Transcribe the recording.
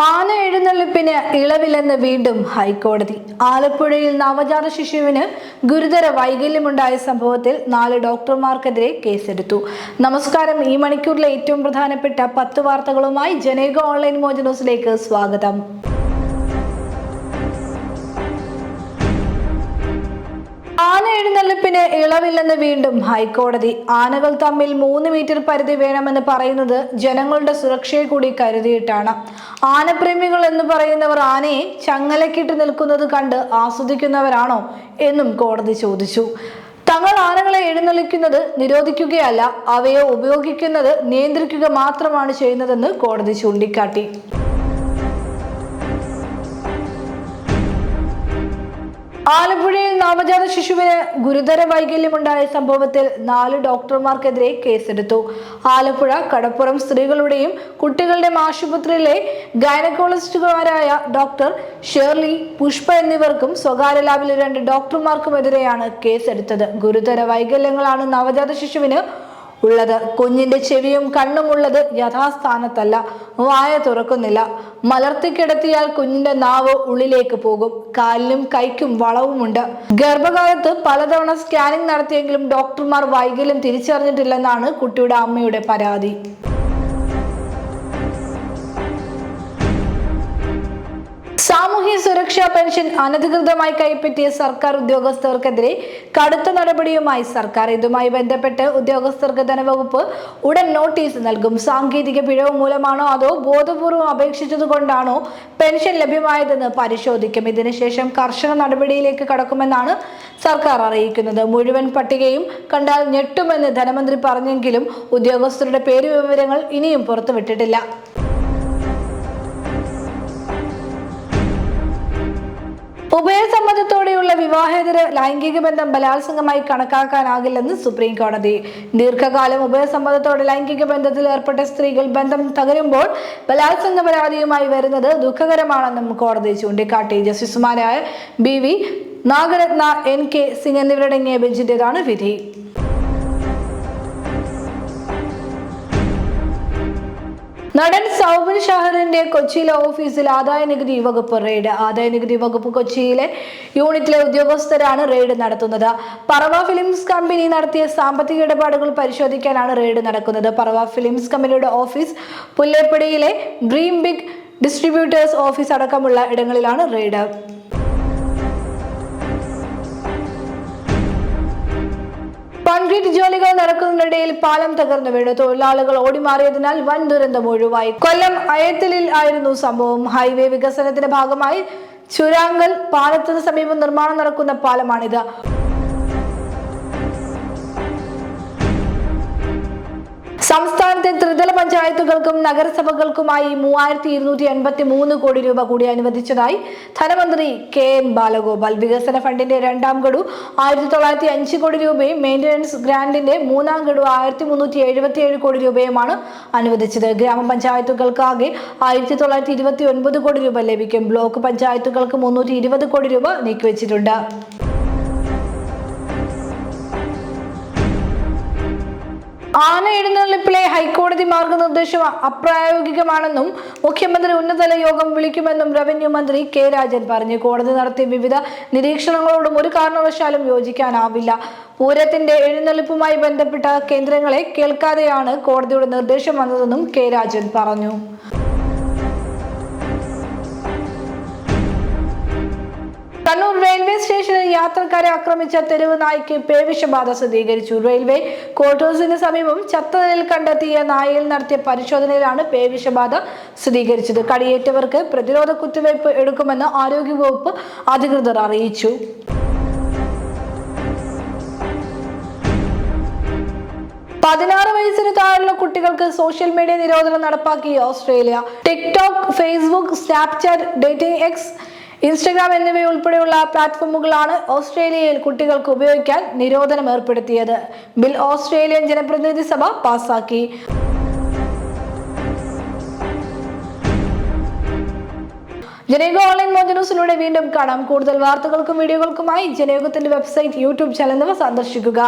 ആന എഴുന്നള്ളിപ്പിന് ഇളവില്ലെന്ന് വീണ്ടും ഹൈക്കോടതി. ആലപ്പുഴയിൽ നവജാത ശിശുവിന് ഗുരുതര വൈകല്യമുണ്ടായ സംഭവത്തിൽ നാല് ഡോക്ടർമാർക്കെതിരെ കേസെടുത്തു. നമസ്കാരം. ഈ മണിക്കൂറിലെ ഏറ്റവും പ്രധാനപ്പെട്ട പത്ത് വാർത്തകളുമായി ജനേക ഓൺലൈൻ മോജ് ന്യൂസിലേക്ക് സ്വാഗതം. ആന എഴുന്നള്ളിപ്പിന് ഇളവില്ലെന്ന് വീണ്ടും ഹൈക്കോടതി. ആനകൾ തമ്മിൽ മൂന്ന് മീറ്റർ പരിധി വേണമെന്ന് പറയുന്നത് ജനങ്ങളുടെ സുരക്ഷയെ കൂടി കരുതിയിട്ടാണ്. ആനപ്രേമികൾ എന്ന് പറയുന്നവർ ആനയെ ചങ്ങലക്കിട്ട് നിൽക്കുന്നത് കണ്ട് ആസ്വദിക്കുന്നവരാണോ എന്നും കോടതി ചോദിച്ചു. തങ്ങൾ ആനകളെ എഴുന്നള്ളിക്കുന്നത് നിരോധിക്കുകയല്ല അവയെ ഉപയോഗിക്കുന്നത് നിയന്ത്രിക്കുക മാത്രമാണ് ചെയ്യുന്നതെന്ന് കോടതി ചൂണ്ടിക്കാട്ടി. ആലപ്പുഴയിൽ നവജാത ശിശുവിന് ഗുരുതര വൈകല്യമുണ്ടായ സംഭവത്തിൽ നാല് ഡോക്ടർമാർക്കെതിരെ കേസെടുത്തു. ആലപ്പുഴ കടപ്പുറം സ്ത്രീകളുടെയും കുട്ടികളുടെയും ആശുപത്രിയിലെ ഗൈനക്കോളജിസ്റ്റുകാരായ ഡോക്ടർ ഷേർലി പുഷ്പ എന്നിവർക്കും സ്വകാര്യ ലാബിലെ രണ്ട് ഡോക്ടർമാർക്കുമെതിരെയാണ് കേസെടുത്തത്. ഗുരുതര വൈകല്യങ്ങളാണ് നവജാത ശിശുവിന് ഉള്ളത്. കുഞ്ഞിന്റെ ചെവിയും കണ്ണും ഉള്ളത് യഥാസ്ഥാനത്തല്ല. വായ തുറക്കുന്നില്ല. മലർത്തിക്കിടത്തിയാൽ കുഞ്ഞിന്റെ നാവ് ഉള്ളിലേക്ക് പോകും. കാലിനും കൈക്കും വളവുമുണ്ട്. ഗർഭകാലത്ത് പലതവണ സ്കാനിംഗ് നടത്തിയെങ്കിലും ഡോക്ടർമാർ വൈകല്യം തിരിച്ചറിഞ്ഞിട്ടില്ലെന്നാണ് കുട്ടിയുടെ അമ്മയുടെ പരാതി. സാമൂഹ്യ സുരക്ഷാ പെൻഷൻ അനധികൃതമായി കൈപ്പറ്റിയ സർക്കാർ ഉദ്യോഗസ്ഥർക്കെതിരെ കടുത്ത നടപടിയുമായി സർക്കാർ ഇതുമായി ബന്ധപ്പെട്ട് ഉദ്യോഗസ്ഥർക്ക് ധനവകുപ്പ് ഉടൻ നോട്ടീസ് നൽകും. സാങ്കേതിക പിഴവ് മൂലമാണോ അതോ ബോധപൂർവം അപേക്ഷിച്ചതുകൊണ്ടാണോ പെൻഷൻ ലഭ്യമായതെന്ന് പരിശോധിക്കും. ഇതിനുശേഷം കർശന നടപടിയിലേക്ക് കടക്കുമെന്നാണ് സർക്കാർ അറിയിക്കുന്നത്. മുഴുവൻ പട്ടികയും കണ്ടാൽ ഞെട്ടുമെന്ന് ധനമന്ത്രി പറഞ്ഞെങ്കിലും ഉദ്യോഗസ്ഥരുടെ പേര് വിവരങ്ങൾ ഇനിയും പുറത്തുവിട്ടിട്ടില്ല. ഉഭയസമ്മതത്തോടെയുള്ള വിവാഹേതര ലൈംഗിക ബന്ധം ബലാത്സംഗമായി കണക്കാക്കാനാകില്ലെന്ന് സുപ്രീം കോടതി. ദീർഘകാലം ഉഭയസമ്മതത്തോടെ ലൈംഗിക ബന്ധത്തിൽ ഏർപ്പെട്ട സ്ത്രീകൾ ബന്ധം തകരുമ്പോൾ ബലാത്സംഗ പരാതിയുമായി വരുന്നത് ദുഃഖകരമാണെന്നും കോടതി ചൂണ്ടിക്കാട്ടി. ജസ്റ്റിസുമാരായ B V Nagarathna N K Singh എന്നിവരടങ്ങിയ ബെഞ്ചിന്റേതാണ് വിധി. നടൻ സൗബിൻ ഷഹറിന്റെ കൊച്ചിയിലെ ഓഫീസിൽ ആദായ നികുതി വകുപ്പ് റെയ്ഡ്. ആദായ നികുതി വകുപ്പ് കൊച്ചിയിലെ യൂണിറ്റിലെ ഉദ്യോഗസ്ഥരാണ് റെയ്ഡ് നടത്തുന്നത്. പറവ ഫിലിംസ് കമ്പനി നടത്തിയ സാമ്പത്തിക ഇടപാടുകൾ പരിശോധിക്കാനാണ് റെയ്ഡ് നടക്കുന്നത്. പറവ ഫിലിംസ് കമ്പനിയുടെ ഓഫീസ് പുല്ലേപ്പടിയിലെ ഡ്രീം ബിഗ് ഡിസ്ട്രിബ്യൂട്ടേഴ്സ് ഓഫീസ് അടക്കമുള്ള ഇടങ്ങളിലാണ് റെയ്ഡ്. കോൺക്രീറ്റ് ജോലികൾ നടക്കുന്നതിനിടയിൽ പാലം തകർന്നു വീണു. തൊഴിലാളികൾ ഓടിമാറിയതിനാൽ വൻ ദുരന്തം ഒഴിവായി. കൊല്ലം അയത്തലിൽ ആയിരുന്നു സംഭവം. ഹൈവേ വികസനത്തിന്റെ ഭാഗമായി ചുരാങ്കൽ പാലത്തിന് സമീപം നിർമ്മാണം നടക്കുന്ന പാലമാണിത്. സംസ്ഥാനത്തെ ത്രിതല പഞ്ചായത്തുകൾക്കും നഗരസഭകൾക്കുമായി മൂവായിരത്തി ഇരുന്നൂറ്റി എൺപത്തി മൂന്ന് കോടി രൂപ കൂടി അനുവദിച്ചതായി ധനമന്ത്രി കെ എൻ ബാലഗോപാൽ. വികസന ഫണ്ടിന്റെ രണ്ടാം ഗഡു ആയിരത്തി തൊള്ളായിരത്തി അഞ്ച് കോടി രൂപയും മെയിന്റനൻസ് ഗ്രാൻഡിന്റെ മൂന്നാം ഗഡു ആയിരത്തി മുന്നൂറ്റി എഴുപത്തി ഏഴ് കോടി രൂപയുമാണ് അനുവദിച്ചത്. ഗ്രാമപഞ്ചായത്തുകൾക്കാകെ ആയിരത്തി തൊള്ളായിരത്തി ഇരുപത്തി ഒൻപത് കോടി രൂപ ലഭിക്കും. ബ്ലോക്ക് പഞ്ചായത്തുകൾക്ക് മുന്നൂറ്റി ഇരുപത് കോടി രൂപ നീക്കിവച്ചിട്ടുണ്ട്. ആന എഴുന്നള്ളിപ്പിലെ ഹൈക്കോടതി മാർഗനിർദ്ദേശം അപ്രായോഗികമാണെന്നും മുഖ്യമന്ത്രി ഉന്നതതല യോഗം വിളിക്കുമെന്നും റവന്യൂ മന്ത്രി കെ രാജൻ പറഞ്ഞു. കോടതി നടത്തിയ വിവിധ നിരീക്ഷണങ്ങളോടും ഒരു കാരണവശാലും യോജിക്കാനാവില്ല. പൂരത്തിന്റെ എഴുന്നള്ളിപ്പുമായി ബന്ധപ്പെട്ട കേന്ദ്രങ്ങളെ കേൾക്കാതെയാണ് കോടതിയുടെ നിർദ്ദേശം വന്നതെന്നും കെ രാജൻ പറഞ്ഞു. റെയിൽവേ സ്റ്റേഷനിൽ യാത്രക്കാരെ ആക്രമിച്ച തെരുവ് നായ്ക്ക് പേവിഷബാധ സ്ഥിരീകരിച്ചു. റെയിൽവേ ക്വാർട്ടേഴ്സിന് സമീപം ചത്ത നിലയിൽ കണ്ടെത്തിയ നായയിൽ നടത്തിയ പരിശോധനയിലാണ് പേവിഷബാധ സ്ഥിരീകരിച്ചത്. കടിയേറ്റവർക്ക് പ്രതിരോധ കുത്തിവയ്പ് എടുക്കുമെന്ന് ആരോഗ്യവകുപ്പ് അധികൃതർ അറിയിച്ചു. പതിനാറ് വയസ്സിന് താഴെയുള്ള കുട്ടികൾക്ക് സോഷ്യൽ മീഡിയ നിരോധനം നടപ്പാക്കി Australia. TikTok Facebook Snapchat dating X Instagram എന്നിവയുൾപ്പെടെയുള്ള പ്ലാറ്റ്ഫോമുകളാണ് ഓസ്ട്രേലിയയിൽ കുട്ടികൾക്ക് ഉപയോഗിക്കാൻ നിരോധനം ഏർപ്പെടുത്തിയത്. ബിൽ ഓസ്ട്രേലിയൻ ജനപ്രതിനിധി സഭ പാസാക്കി. ജനയുഗ ഓൺലൈൻ മോജ ന്യൂസിലൂടെ വീണ്ടും കാണാം. കൂടുതൽ വാർത്തകൾക്കും വീഡിയോകൾക്കുമായി ജനയുഗത്തിന്റെ വെബ്സൈറ്റ് യൂട്യൂബ് ചാനൽ എന്നിവ സന്ദർശിക്കുക.